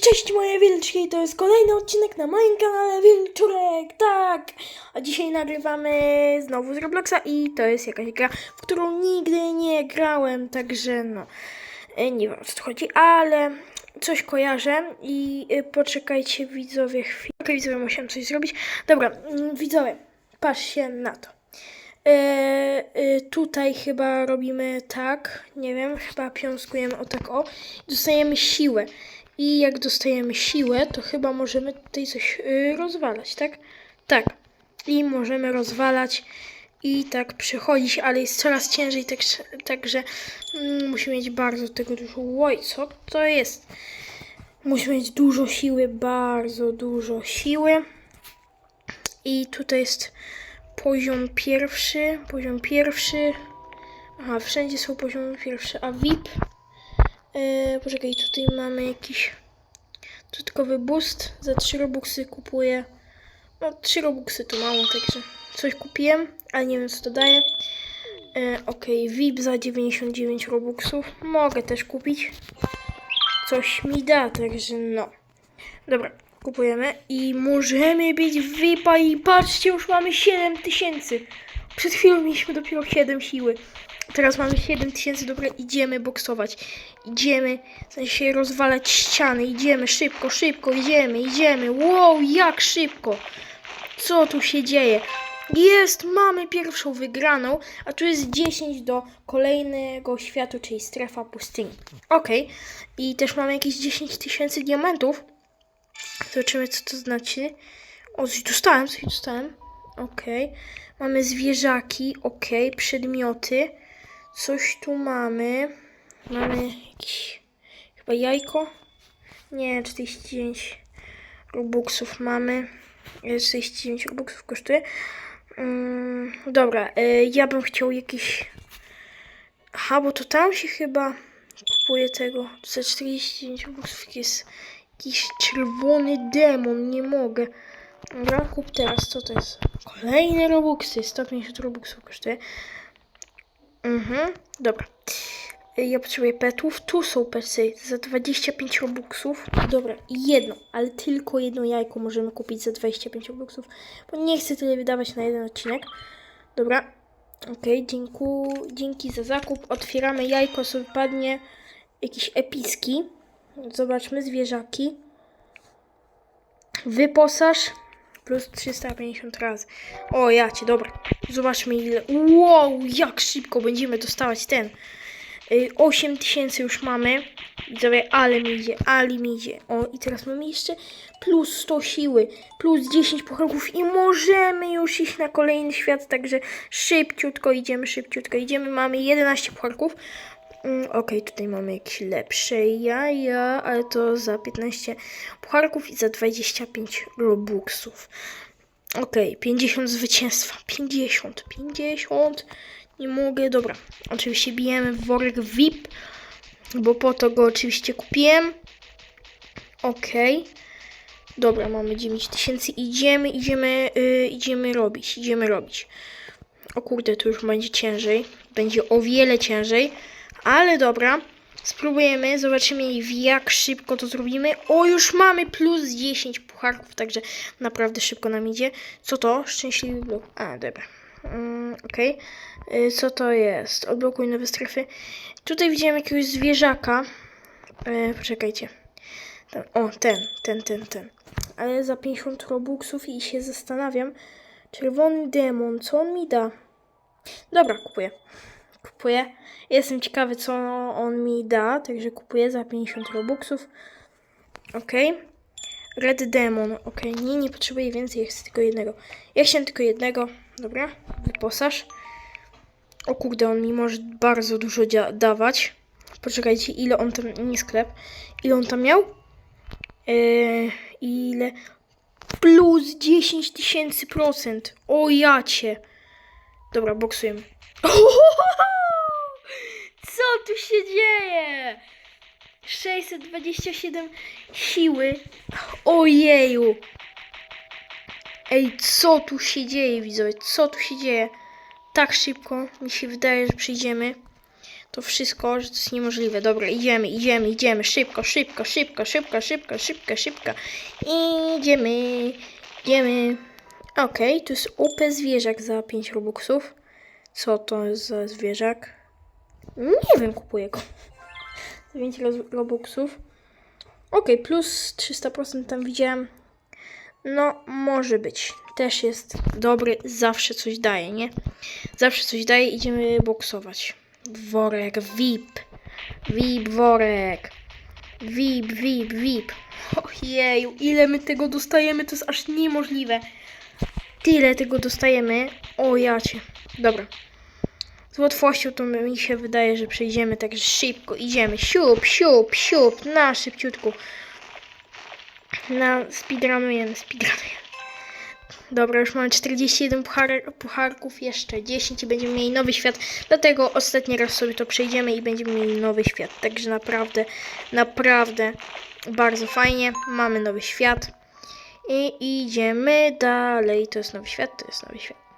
Cześć, moje wilczki, to jest kolejny odcinek na moim kanale Wilczurek, tak! A dzisiaj nagrywamy znowu z Robloxa i to jest jakaś gra, w którą nigdy nie grałem, także no, e, nie wiem o co tu chodzi, ale coś kojarzę i e, poczekajcie widzowie chwilę. Okej, widzowie, musiałem coś zrobić. Dobra, mm, widzowie, patrzcie na to. E, tutaj chyba robimy tak, nie wiem, chyba piąskujemy o tak o, dostajemy siłę. I jak dostajemy siłę, to chyba możemy tutaj coś y, rozwalać, tak? Tak. I możemy rozwalać i tak przechodzić, ale jest coraz ciężej, tak, także mm, musimy mieć bardzo tego dużo. Oj, co to jest? Musimy mieć dużo siły, bardzo dużo siły. I tutaj jest poziom pierwszy, poziom pierwszy. Aha, wszędzie są poziomy pierwsze, a VIP. Yy, poczekaj, tutaj mamy jakiś dodatkowy boost. Za 3 robuxy kupuję. No, 3 robuxy to mało, także coś kupiłem, ale nie wiem co to daje. Yy, ok, VIP za 99 robuxów. Mogę też kupić. Coś mi da, także no. Dobra, kupujemy i możemy być VIPa i patrzcie, już mamy 7000. Przed chwilą mieliśmy dopiero 7 siły. Teraz mamy 7000, dobra, idziemy boksować. Idziemy, w sensie rozwalać ściany. Idziemy szybko, szybko, idziemy, idziemy. Wow, jak szybko. Co tu się dzieje? Jest, mamy pierwszą wygraną, a tu jest 10 do kolejnego światu, czyli strefa pustyni. Okej, i też mamy jakieś 10 tysięcy diamentów. Zobaczymy, co to znaczy. O, coś dostałem, coś dostałem. Okej. Mamy zwierzaki, okej. Przedmioty. Coś tu mamy. Mamy jakieś chyba jajko. Nie, 49 robuxów mamy. E, 49 robuxów kosztuje. Mm, dobra, e, ja bym chciał jakiś... Aha, bo to tam się chyba kupuje tego. Za 49 robuxów jest jakiś czerwony demon, nie mogę. Dobra, kup teraz, co to jest? Kolejne robuxy, 150 robuxów kosztuje. Mhm, dobra. Ja potrzebuję petów. Tu są pety za 25 robuxów. Dobra, jedno, ale tylko jedno jajko możemy kupić za 25 robuxów, bo nie chcę tyle wydawać na jeden odcinek. Dobra, okej, dziękuję, dzięki za zakup. Otwieramy jajko, co wypadnie jakiś epicki. Zobaczmy, zwierzaki. Wyposaż plus 350 razy. O, ja cię, dobra. Zobaczmy ile. Wow, jak szybko będziemy dostawać ten. Y, 8000 już mamy. Widzowie, ale mi idzie, ale mi idzie. O, i teraz mamy jeszcze plus 100 siły, plus 10 pucharków i możemy już iść na kolejny świat, także szybciutko idziemy, szybciutko idziemy. Mamy 11 pucharków. Mm, Okej, tutaj mamy jakieś lepsze jaja, ale to za 15 pucharków i za 25 robuxów. Okej, 50 zwycięstwa. 50, 50. Nie mogę, dobra. Oczywiście bijemy w worek VIP, bo po to go oczywiście kupiłem. Okej. Dobra, mamy 9000. Idziemy, idziemy, yy, idziemy robić, idziemy robić. O kurde, tu już będzie ciężej. Będzie o wiele ciężej. Ale dobra. Spróbujemy, zobaczymy jak szybko to zrobimy. O, już mamy plus 10 pucharków, także naprawdę szybko nam idzie. Co to? Szczęśliwy blok. A, dobra. Mm, Okej. Y, Co to jest? Odblokuj nowe strefy. Tutaj widziałem jakiegoś zwierzaka. E, poczekajcie. Ten, o, ten, ten, ten, ten. Ale za 50 robuxów i się zastanawiam. Czerwony demon, co on mi da? Dobra, kupuję. Kupuję. Jestem ciekawy, co on mi da, także kupuję za 50 robuxów. Ok. Red Demon. Ok, nie, nie potrzebuję więcej, chcę tylko jednego. Ja chciałem tylko jednego. Dobra, wyposaż. O kurde, on mi może bardzo dużo dawać. Poczekajcie, ile on tam... Nie sklep. Ile on tam miał? Eee, ile? Plus 10 tysięcy procent. O jacie. Dobra, boksujemy. Co tu się dzieje? 627 siły. Ojeju. Ej, co tu się dzieje, widzowie? Co tu się dzieje? Tak szybko mi się wydaje, że przyjdziemy to wszystko, że to jest niemożliwe. Dobra, idziemy, idziemy, idziemy. Szybko, szybko, szybko, szybko, szybko, szybko, szybko. Idziemy, idziemy. Okej, tu jest OP zwierzak za 5 robuxów. Co to jest za zwierzak? Nie wiem, kupuję go. Za 5 roz- robuxów. Okej, plus 300% tam widziałem. No, może być. Też jest dobry, zawsze coś daje, nie? Zawsze coś daje, idziemy boksować. Worek, VIP. VIP, worek. VIP, VIP, VIP. Ojeju, ile my tego dostajemy, to jest aż niemożliwe. Tyle tego dostajemy. O jacie. Dobra. Z łatwością to mi się wydaje, że przejdziemy, także szybko idziemy. Siup, siup, siup, na szybciutku. Na speedrunujemy, speedrunujemy. Dobra, już mamy 41 puchar, pucharków, jeszcze 10 i będziemy mieli nowy świat. Dlatego ostatni raz sobie to przejdziemy i będziemy mieli nowy świat. Także naprawdę, naprawdę bardzo fajnie. Mamy nowy świat. I idziemy dalej. To jest nowy świat, to jest nowy świat.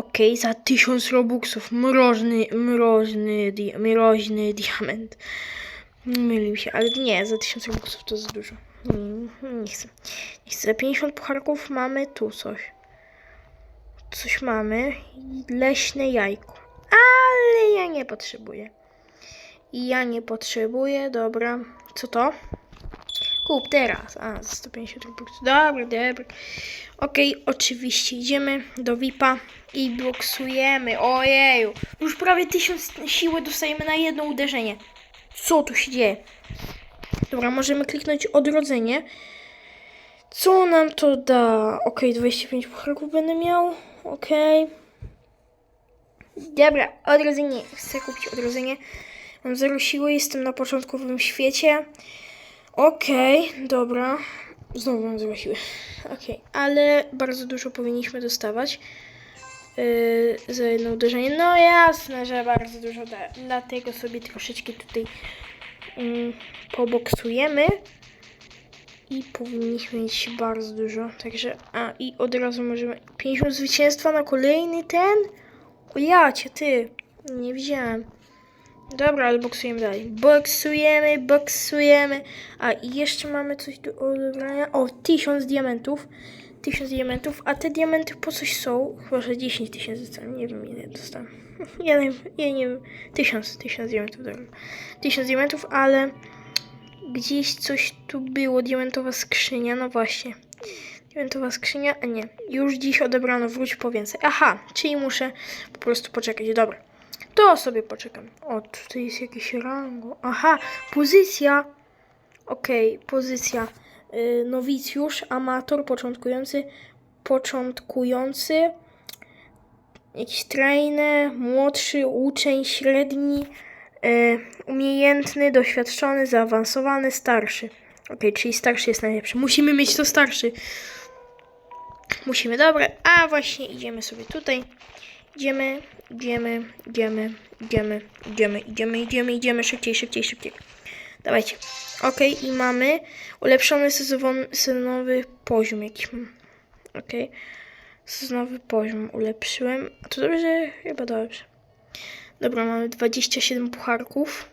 Okej, za 1000 robuxów. Mroźny, mroźny, di mroźny diament. Mylił się, ale nie, za 1000 robuxów to za dużo. Nie, nie chcę. Nie chcę. Za 50 pucharków mamy tu coś. Coś mamy. Leśne jajko. Ale ja nie potrzebuję. Ja nie potrzebuję, dobra. Co to? Kup teraz. A, za 150 robuxów. Dobra, dobra. Okej, oczywiście idziemy do VIPa i boksujemy. Ojeju. Już prawie 1000 siły dostajemy na jedno uderzenie. Co tu się dzieje? Dobra, możemy kliknąć odrodzenie. Co nam to da? Ok, 25 pucharków będę miał. Ok. Dobra, odrodzenie. Chcę kupić odrodzenie. Mam zero siły, jestem na początkowym świecie. Okej, dobra. Znowu mam zero siły. Okej, ale bardzo dużo powinniśmy dostawać. Yy, za jedno uderzenie. No jasne, że bardzo dużo da. Dlatego sobie troszeczkę tutaj mm, poboksujemy i powinniśmy mieć bardzo dużo. Także, a i od razu możemy 50 zwycięstwa na kolejny ten. O jacie, ty. Nie widziałem. Dobra, ale boksujemy dalej. Boksujemy, boksujemy. A i jeszcze mamy coś do odebrania. O, 1000 diamentów. 1000 diamentów. A te diamenty po coś są? Chyba, że 10 tysięcy dostałem. Nie wiem ile dostałem. Ja nie, ja nie wiem. 1000, 1000 diamentów. Dobra. 1000 diamentów, ale gdzieś coś tu było. Diamentowa skrzynia, no właśnie. Diamentowa skrzynia, a nie. Już dziś odebrano, wróć po więcej. Aha, czyli muszę po prostu poczekać. Dobra. To sobie poczekam. O, tutaj jest jakieś rango. Aha, pozycja. Okej, pozycja. Yy, nowicjusz, amator, początkujący, początkujący, jakiś trainer, młodszy, uczeń, średni, yy, umiejętny, doświadczony, zaawansowany, starszy. Okej, czyli starszy jest najlepszy. Musimy mieć to starszy. Musimy, dobra. A właśnie idziemy sobie tutaj. Idziemy, idziemy, idziemy, idziemy, idziemy, idziemy, idziemy, idziemy, szybciej, szybciej, szybciej. Dawajcie. Okej, i mamy ulepszony sezon, sezonowy poziom jakiś mam. Okej. Sezonowy poziom ulepszyłem. To dobrze? Chyba dobrze. Dobra, mamy 27 pucharków.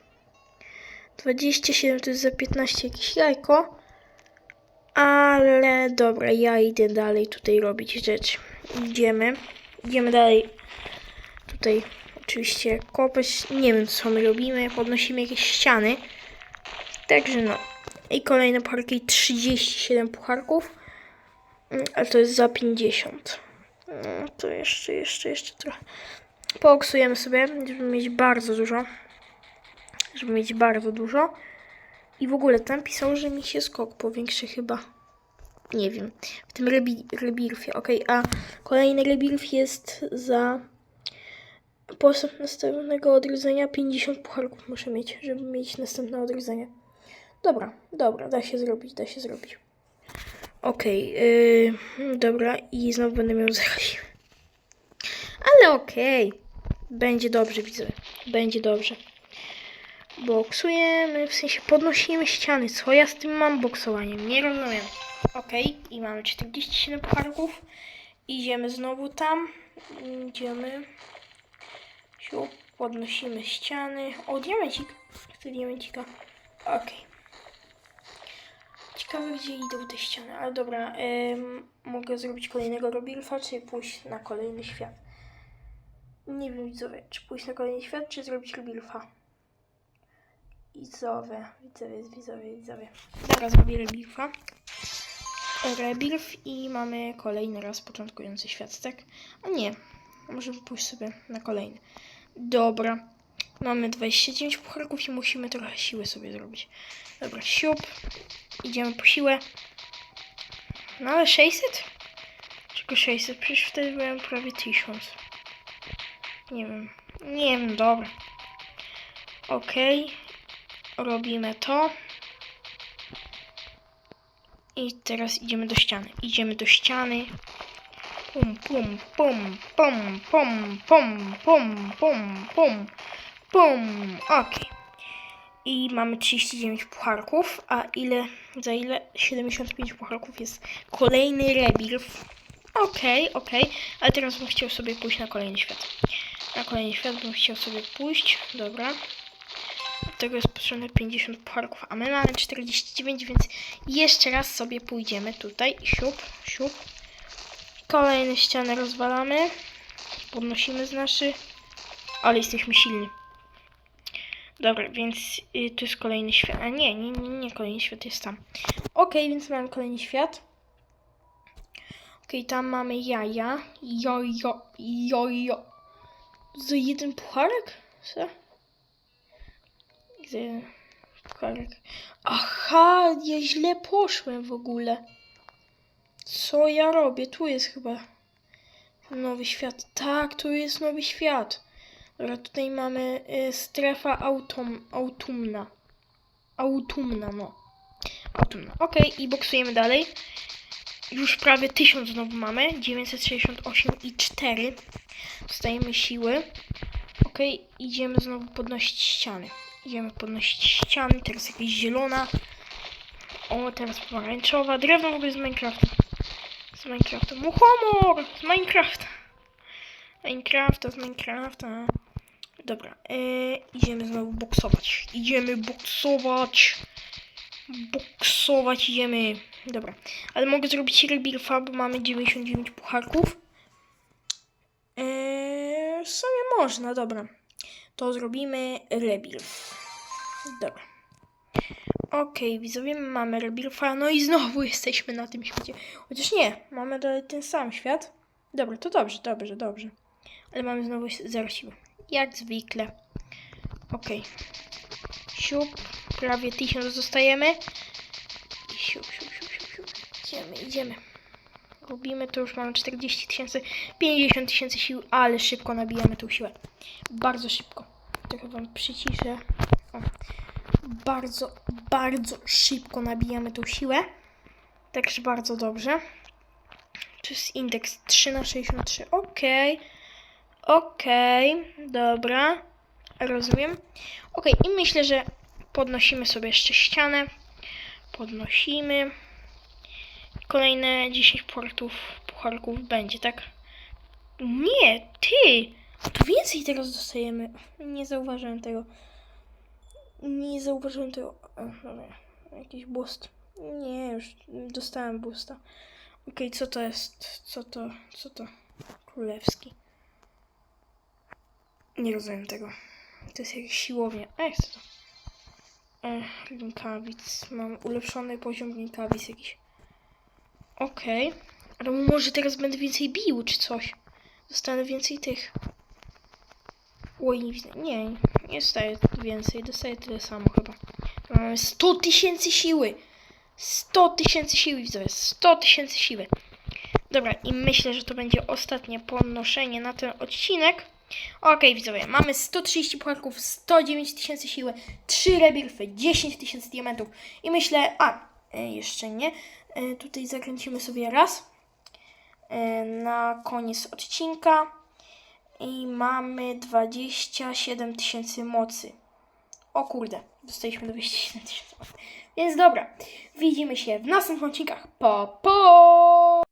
27 to jest za 15 jakieś jajko. Ale dobra, ja idę dalej tutaj robić rzeczy. Idziemy. Idziemy dalej. Tutaj oczywiście kopać. Nie wiem co my robimy. Podnosimy jakieś ściany. Także no. I kolejne pucharki. 37 pucharków. Mm, Ale to jest za 50. No, to jeszcze, jeszcze, jeszcze trochę. Pooksujemy sobie, żeby mieć bardzo dużo. Żeby mieć bardzo dużo. I w ogóle tam pisał, że mi się skok powiększy chyba. Nie wiem. W tym rebi rebirfie. Ok, a kolejny rebirf jest za postęp następnego odrodzenia 50 pucharków muszę mieć, żeby mieć następne odrodzenie. Dobra, dobra, da się zrobić, da się zrobić. Okej, yy, dobra, i znowu będę miał siły. Ale okej, będzie dobrze, widzę. Będzie dobrze. Boksujemy, w sensie podnosimy ściany. Co ja z tym mam boksowaniem? Nie rozumiem. Okej, i mamy 47 pucharków. Idziemy znowu tam. Idziemy. Siup, Podnosimy ściany. O, diamencik. Chcę diamencika. Okej. Ciekawe, gdzie idą te ściany. Ale dobra, mogę zrobić kolejnego Robilfa, czy pójść na kolejny świat. Nie wiem, widzowie, czy pójść na kolejny świat, czy zrobić Robilfa. Widzowie, widzowie, widzowie, widzowie. Dobra, zrobię Rebilfa. Rebirth i mamy kolejny raz początkujący świat, tak? A nie, możemy pójść sobie na kolejny. Dobra, mamy 29 pucharków i musimy trochę siły sobie zrobić. Dobra, siup, idziemy po siłę. No ale 600? Czego 600? Przecież wtedy byłem prawie 1000. Nie wiem, nie wiem, dobra. Okej, robimy to. I teraz idziemy do ściany. Idziemy do ściany. Pum, pum, pum, pum, pum, pum, pum, pum, pum, pum. Okej. I mamy 39 pucharków, a ile, za ile? 75 pucharków jest kolejny rebirth. Okej, okej, ale teraz bym chciał sobie pójść na kolejny świat. Na kolejny świat bym chciał sobie pójść, dobra. Tego jest potrzebne 50 pucharków, a my mamy 49, więc jeszcze raz sobie pójdziemy tutaj. Siup, siup. Kolejne ściany rozwalamy. Podnosimy z naszy. Ale jesteśmy silni. Dobra, więc y, tu jest kolejny świat. A nie, nie, nie, nie, kolejny świat jest tam. Okej, więc mamy kolejny świat. Okej, tam mamy jaja. Jojo, jojo. Za jeden pucharek? Co? Gdzie? Aha, ja źle poszłem w ogóle. Co ja robię? Tu jest chyba nowy świat. Tak, tu jest nowy świat. Dobra, tutaj mamy y, strefa autum, autumna. Autumna, no. Autumna. Okej, i boksujemy dalej. Już prawie 1000 znowu mamy. 968 i 4. Dostajemy siły. Okej, idziemy znowu podnosić ściany. Idziemy podnosić ściany. Teraz jakaś zielona. O, teraz pomarańczowa. Drewno w ogóle z Minecrafta. Z Minecrafta. Muchomor! Z Minecrafta. Minecrafta, z Minecrafta. Dobra, e, idziemy znowu boksować. Idziemy boksować. Boksować idziemy. Dobra, ale mogę zrobić rebirfa, bo mamy 99 pucharków. Eee, w sumie można, dobra. To zrobimy rebirth. Dobra. Okej, widzowie, mamy rebirfa, no i znowu jesteśmy na tym świecie. Chociaż nie, mamy dalej ten sam świat. Dobra, to dobrze, dobrze, dobrze. Ale mamy znowu zero siły. Jak zwykle. Okej. Siup, prawie 1000 zostajemy. Siup, siup, siup, siup, siup. Idziemy, idziemy. Robimy to już mamy 40 tysięcy, 50 tysięcy sił, ale szybko nabijamy tą siłę. Bardzo szybko. Trochę wam przyciszę. O. Bardzo, bardzo szybko nabijamy tą siłę. Także bardzo dobrze. To jest indeks 3 na 63. Okej. Okej. Dobra. Rozumiem. Okej. I myślę, że podnosimy sobie jeszcze ścianę. Podnosimy. Kolejne 10 portów, pucharków będzie, tak? Nie, ty! To więcej teraz dostajemy. Nie zauważyłem tego. Nie zauważyłem tego. O, dobra. Jakiś boost. Nie, już dostałem boosta. Okej, co to jest? Co to? Co to? Królewski. Nie rozumiem tego. To jest jakaś siłownia. A jak to? Ech, rękawic. Mam ulepszony poziom rękawic jakiś. Okej. Ale może teraz będę więcej bił, czy coś. Dostanę więcej tych. Oj, nie widzę. Nie, nie dostaję więcej. Dostaję tyle samo chyba. Mamy 100 tysięcy siły. 100 tysięcy siły, widzowie. 100 tysięcy siły. Dobra, i myślę, że to będzie ostatnie podnoszenie na ten odcinek. Okej, widzowie, mamy 130 pucharków, 109 tysięcy siły, 3 rebirfy, 10 tysięcy diamentów i myślę, a, e, jeszcze nie, e, tutaj zakręcimy sobie raz e, na koniec odcinka i mamy 27 tysięcy mocy. O kurde, dostaliśmy 27 tysięcy mocy. Więc dobra, widzimy się w następnych odcinkach. Po, po!